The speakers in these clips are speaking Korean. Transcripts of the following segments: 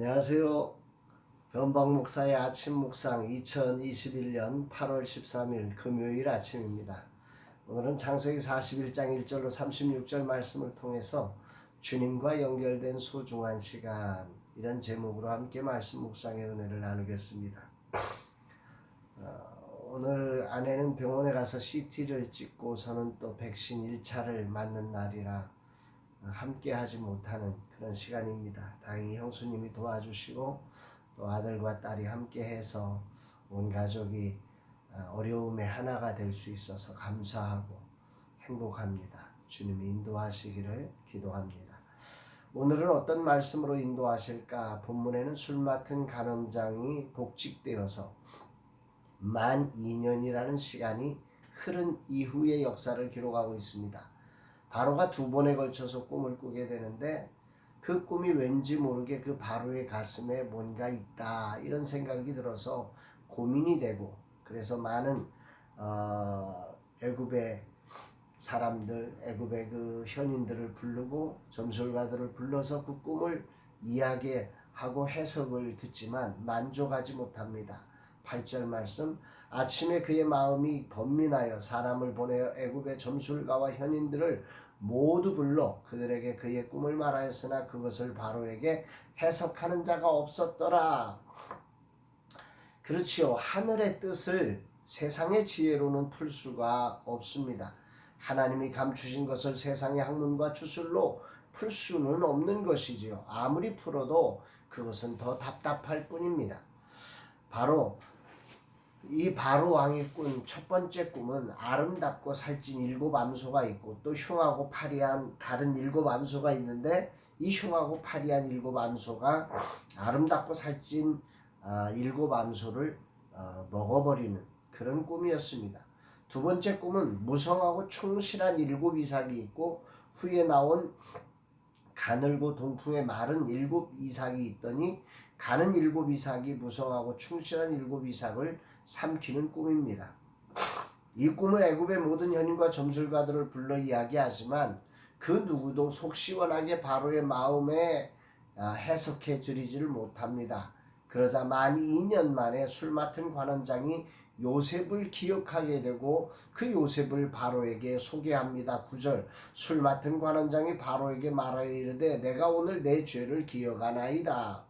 안녕하세요. 변방 목사의 아침 묵상 2021년 8월 13일 금요일 아침입니다. 오늘은 창세기 41장 1절로 36절 말씀을 통해서 주님과 연결된 소중한 시간 이런 제목으로 함께 말씀 묵상의 은혜를 나누겠습니다. 어, 오늘 아내는 병원에 가서 CT를 찍고 저는 또 백신 1차를 맞는 날이라 함께 하지 못하는 그런 시간입니다. 다행히 형수님이 도와주시고 또 아들과 딸이 함께 해서 온 가족이 아, 어려움의 하나가 될 수 있어서 감사하고 행복합니다. 주님이 인도하시기를 기도합니다. 오늘은 어떤 말씀으로 인도하실까? 본문에는 술 맡은 간원장이 복직되어서 만 2년이라는 시간이 흐른 이후의 역사를 기록하고 있습니다. 바로가 두 번에 걸쳐서 꿈을 꾸게 되는데 그 꿈이 왠지 모르게 그 바로의 가슴에 뭔가 있다 이런 생각이 들어서 고민이 되고 그래서 많은 어, 애굽의 사람들 애굽의 그 현인들을 부르고 점술가들을 불러서 그 꿈을 이야기하고 해석을 듣지만 만족하지 못합니다. 8절 말씀 아침에 그의 마음이 번민하여 사람을 보내어 애굽의 점술가와 현인들을 모두 불러 그들에게 그의 꿈을 말하였으나 그것을 바로에게 해석하는 자가 없었더라. 그렇지요. 하늘의 뜻을 세상의 지혜로는 풀 수가 없습니다. 하나님이 감추신 것을 세상의 학문과 주술로 풀 수는 없는 것이지요. 아무리 풀어도 그것은 더 답답할 뿐입니다. 바로 이 바로 왕의 꾼 첫 번째 꿈은 아름답고 살찐 일곱 암소가 있고 또 흉하고 파리한 다른 일곱 암소가 있는데 이 흉하고 파리한 일곱 암소가 아름답고 살찐 아, 일곱 암소를 어, 먹어버리는 그런 꿈이었습니다. 두 번째 꿈은 무성하고 충실한 일곱 이삭이 있고 후에 나온 가늘고 동풍에 마른 일곱 이삭이 있더니 가는 일곱 이삭이 무성하고 충실한 일곱 이삭을 삼키는 꿈입니다. 이 꿈을 애굽의 모든 현인과 점술가들을 불러 이야기하지만 그 누구도 속 시원하게 바로의 마음에 아, 해석해 드리지를 못합니다. 그러자 만 2년 만에 술 맡은 관원장이 요셉을 기억하게 되고 그 요셉을 바로에게 소개합니다. 9절 술 맡은 관원장이 바로에게 말하여 이르되 내가 오늘 내 죄를 기억하나이다.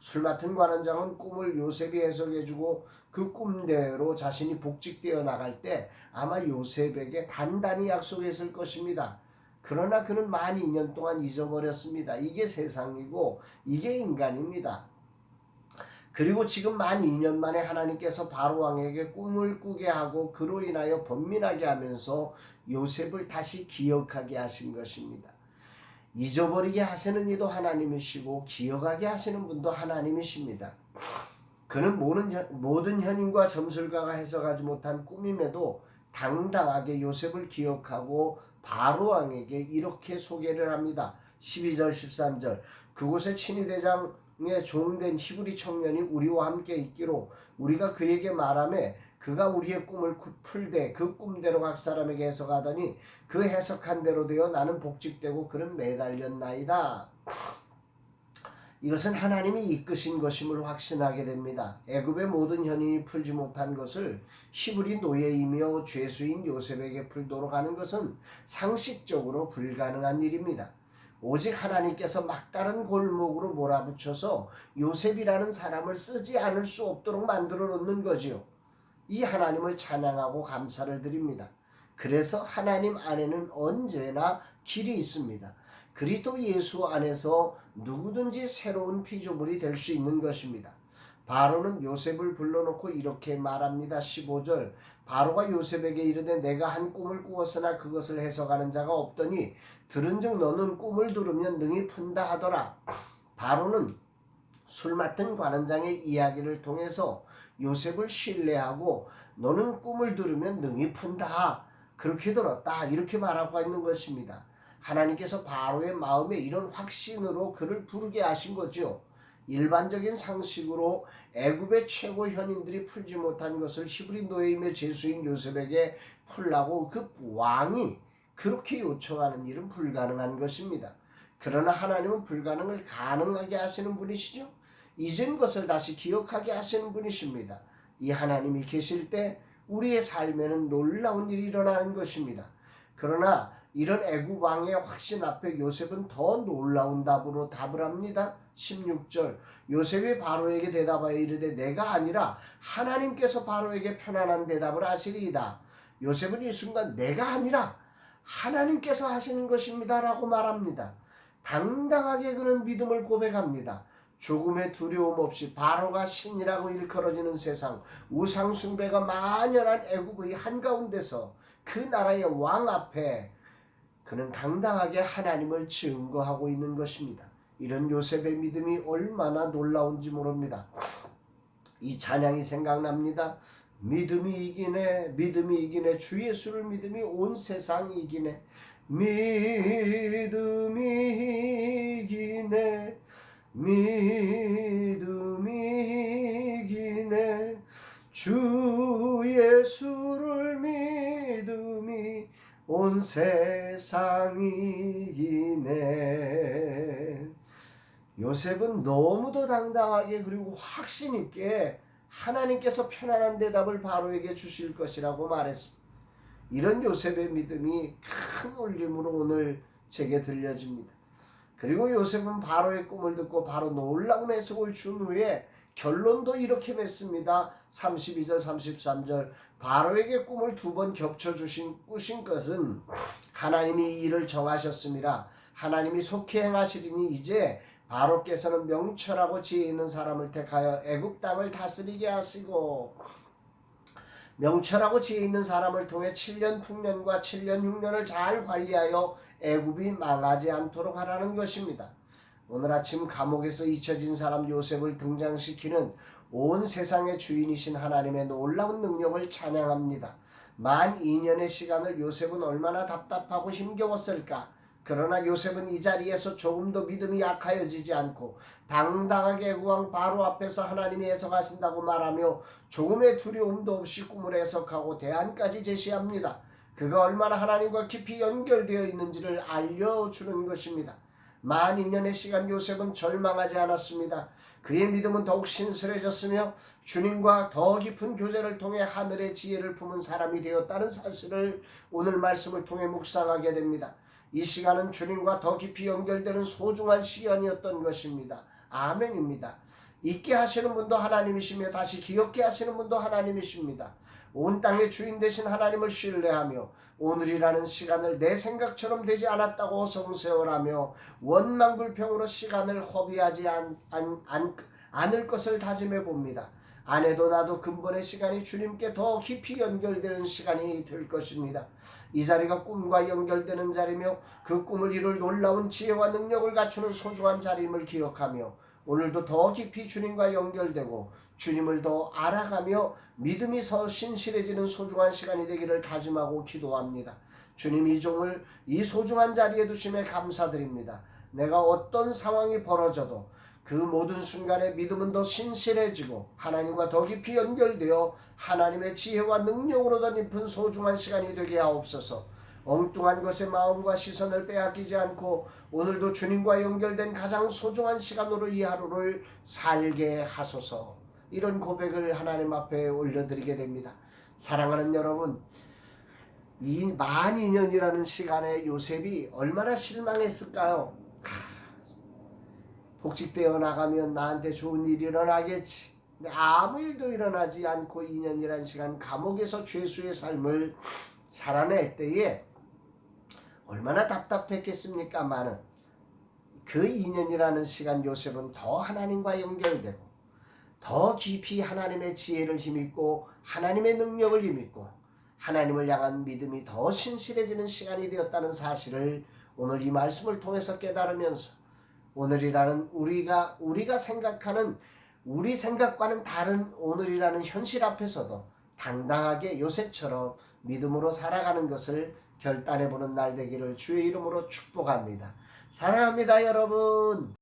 술 맡은 관원장은 꿈을 요셉이 해석해주고 그 꿈대로 자신이 복직되어 나갈 때 아마 요셉에게 단단히 약속했을 것입니다. 그러나 그는 만 2년 동안 잊어버렸습니다. 이게 세상이고 이게 인간입니다. 그리고 지금 만 2년 만에 하나님께서 바로 왕에게 꿈을 꾸게 하고 그로 인하여 번민하게 하면서 요셉을 다시 기억하게 하신 것입니다. 잊어버리게 하시는 이도 하나님이시고 기억하게 하시는 분도 하나님이십니다. 그는 모든, 모든 현인과 점술가가 해석하지 못한 꿈임에도 당당하게 요셉을 기억하고 바로 왕에게 이렇게 소개를 합니다. 12절 13절 그곳에 친위대장의 종된 히브리 청년이 우리와 함께 있기로 우리가 그에게 말하매 그가 우리의 꿈을 풀되 그 꿈대로 각 사람에게 해석하더니 그 해석한 대로 되어 나는 복직되고 그는 매달렸나이다. 이것은 하나님이 이끄신 것임을 확신하게 됩니다. 애굽의 모든 현인이 풀지 못한 것을 히브리 노예이며 죄수인 요셉에게 풀도록 하는 것은 상식적으로 불가능한 일입니다. 오직 하나님께서 막다른 골목으로 몰아붙여서 요셉이라는 사람을 쓰지 않을 수 없도록 만들어 놓는 거지요. 이 하나님을 찬양하고 감사를 드립니다. 그래서 하나님 안에는 언제나 길이 있습니다. 그리스도 예수 안에서 누구든지 새로운 피조물이 될 수 있는 것입니다. 바로는 요셉을 불러놓고 이렇게 말합니다. 15절 바로가 요셉에게 이르되 내가 한 꿈을 꾸었으나 그것을 해석하는 자가 없더니 들은즉 너는 꿈을 들으면 능히 푼다 하더라. 바로는 술 맡은 관원장의 이야기를 통해서 요셉을 신뢰하고 너는 꿈을 들으면 능히 푼다. 그렇게 들었다. 이렇게 말하고 있는 것입니다. 하나님께서 바로의 마음에 이런 확신으로 그를 부르게 하신 거죠. 일반적인 상식으로 애굽의 최고 현인들이 풀지 못한 것을 히브리 노예임의 제수인 요셉에게 풀라고 그 왕이 그렇게 요청하는 일은 불가능한 것입니다. 그러나 하나님은 불가능을 가능하게 하시는 분이시죠. 잊은 것을 다시 기억하게 하시는 분이십니다. 이 하나님이 계실 때 우리의 삶에는 놀라운 일이 일어나는 것입니다. 그러나 이런 애굽 왕의 확신 앞에 요셉은 더 놀라운 답으로 답을 합니다. 16절 요셉이 바로에게 대답하여 이르되 내가 아니라 하나님께서 바로에게 편안한 대답을 하시리이다. 요셉은 이 순간 내가 아니라 하나님께서 하시는 것입니다라고 말합니다. 당당하게 그는 믿음을 고백합니다. 조금의 두려움 없이 바로가 신이라고 일컬어지는 세상 우상 숭배가 만연한 애국의 한가운데서 그 나라의 왕 앞에 그는 당당하게 하나님을 증거하고 있는 것입니다. 이런 요셉의 믿음이 얼마나 놀라운지 모릅니다. 이 찬양이 생각납니다. 믿음이 이기네, 믿음이 이기네, 주 예수를 믿음이 온 세상이 이기네. 믿음이 이기네, 믿음이 이기네, 주 예수를 믿음이 온 세상이 이기네. 요셉은 너무도 당당하게 그리고 확신 있게 하나님께서 편안한 대답을 바로에게 주실 것이라고 말했습니다. 이런 요셉의 믿음이 큰 울림으로 오늘 제게 들려집니다. 그리고 요셉은 바로의 꿈을 듣고 바로 놀라운 해석을 준 후에 결론도 이렇게 맺습니다. 32절 33절 바로에게 꿈을 두 번 겹쳐 주신 꾸신 것은 하나님이 이 일을 정하셨습니다. 하나님이 속히 행하시리니 이제 바로께서는 명철하고 지혜 있는 사람을 택하여 애굽 땅을 다스리게 하시고 명철하고 지혜 있는 사람을 통해 7년 풍년과 7년 흉년을 잘 관리하여 애굽이 망하지 않도록 하라는 것입니다. 오늘 아침 감옥에서 잊혀진 사람 요셉을 등장시키는 온 세상의 주인이신 하나님의 놀라운 능력을 찬양합니다. 만 2년의 시간을 요셉은 얼마나 답답하고 힘겨웠을까? 그러나 요셉은 이 자리에서 조금도 믿음이 약하여지지 않고 당당하게 국왕 바로 앞에서 하나님이 해석하신다고 말하며 조금의 두려움도 없이 꿈을 해석하고 대안까지 제시합니다. 그가 얼마나 하나님과 깊이 연결되어 있는지를 알려주는 것입니다. 만 2년의 시간 요셉은 절망하지 않았습니다. 그의 믿음은 더욱 신실해졌으며 주님과 더 깊은 교제를 통해 하늘의 지혜를 품은 사람이 되었다는 사실을 오늘 말씀을 통해 묵상하게 됩니다. 이 시간은 주님과 더 깊이 연결되는 소중한 시간이었던 것입니다. 아멘입니다. 잊게 하시는 분도 하나님이시며 다시 기억게 하시는 분도 하나님이십니다. 온 땅의 주인 되신 하나님을 신뢰하며 오늘이라는 시간을 내 생각처럼 되지 않았다고 성세원하며 원망불평으로 시간을 허비하지 않, 않, 않, 않을 것을 다짐해 봅니다. 아내도 나도 근본의 시간이 주님께 더 깊이 연결되는 시간이 될 것입니다. 이 자리가 꿈과 연결되는 자리며 그 꿈을 이룰 놀라운 지혜와 능력을 갖추는 소중한 자리임을 기억하며 오늘도 더 깊이 주님과 연결되고 주님을 더 알아가며 믿음이 더 신실해지는 소중한 시간이 되기를 다짐하고 기도합니다. 주님 이 종을 이 소중한 자리에 두심에 감사드립니다. 내가 어떤 상황이 벌어져도 그 모든 순간에 믿음은 더 신실해지고 하나님과 더 깊이 연결되어 하나님의 지혜와 능력으로 더 깊은 소중한 시간이 되게 하옵소서. 엉뚱한 것에 마음과 시선을 빼앗기지 않고 오늘도 주님과 연결된 가장 소중한 시간으로 이 하루를 살게 하소서. 이런 고백을 하나님 앞에 올려드리게 됩니다. 사랑하는 여러분, 이 만 2년이라는 시간에 요셉이 얼마나 실망했을까요? 복직되어 나가면 나한테 좋은 일이 일어나겠지. 근데 아무 일도 일어나지 않고 2년이라는 시간 감옥에서 죄수의 삶을 살아낼 때에 얼마나 답답했겠습니까만은 그 2년이라는 시간 요셉은 더 하나님과 연결되고 더 깊이 하나님의 지혜를 힘입고 하나님의 능력을 힘입고 하나님을 향한 믿음이 더 신실해지는 시간이 되었다는 사실을 오늘 이 말씀을 통해서 깨달으면서 오늘이라는 우리가 우리가 생각하는 우리 생각과는 다른 오늘이라는 현실 앞에서도 당당하게 요셉처럼 믿음으로 살아가는 것을 결단해 보는 날 되기를 주의 이름으로 축복합니다. 사랑합니다, 여러분.